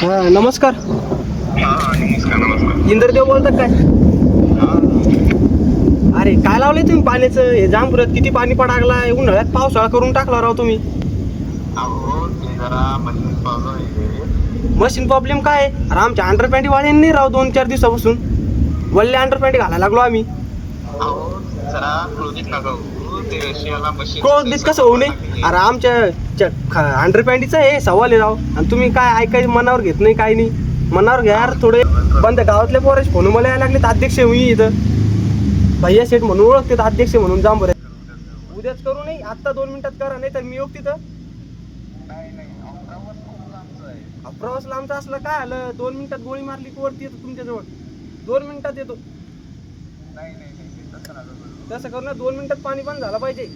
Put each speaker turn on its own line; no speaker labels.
हा नमस्कार.
हा नमस्कार नमस्कार.
इंद्रदेव बोलतात काय? अरे काय लावले तुम्ही पाण्याचं? हे जांभरत किती पाणी पडागलाय उन्हाळ्यात पावसाळा करून टाकला राव तुम्ही.
मशीन प्रॉब्लेम आहे
मशीन प्रॉब्लेम काय? आहे? अरे आमच्या अंडरपॅन्टी नाही राव दोन चार दिवसापासून. वल्ले अंडरपॅन्टी घालायला लागलो आम्ही.
अहो जरा क्लोजिंग नका होऊ. ते रशियाला मशीन
क्रोध बीत कसं होऊ नये. अरे आमच्या अंडरपॅन्टीचं आहे सवाल आहे राव. आणि तुम्ही काय ऐकाय मनावर घेत नाही काय नाही. मनावर घ्या यार थोडे. पण त्या गावातल्या पोराचे फोन मला यायला लागले अध्यक्ष मी इथं. भैया शेठ म्हणून ओळखते अध्यक्ष म्हणून जांभर उद्याच करू नाही आत्ता दोन मिनिटात करा नाही तर मी येऊ तिथं. प्रवास लांबचा असलं काय आलं? दोन मिनिटात गोळी मारली वरती येतो तुमच्याजवळ. दोन मिनिटात येतो.
नाही नाही तसं
करून दोन मिनिटात पाणी पण झालं पाहिजे.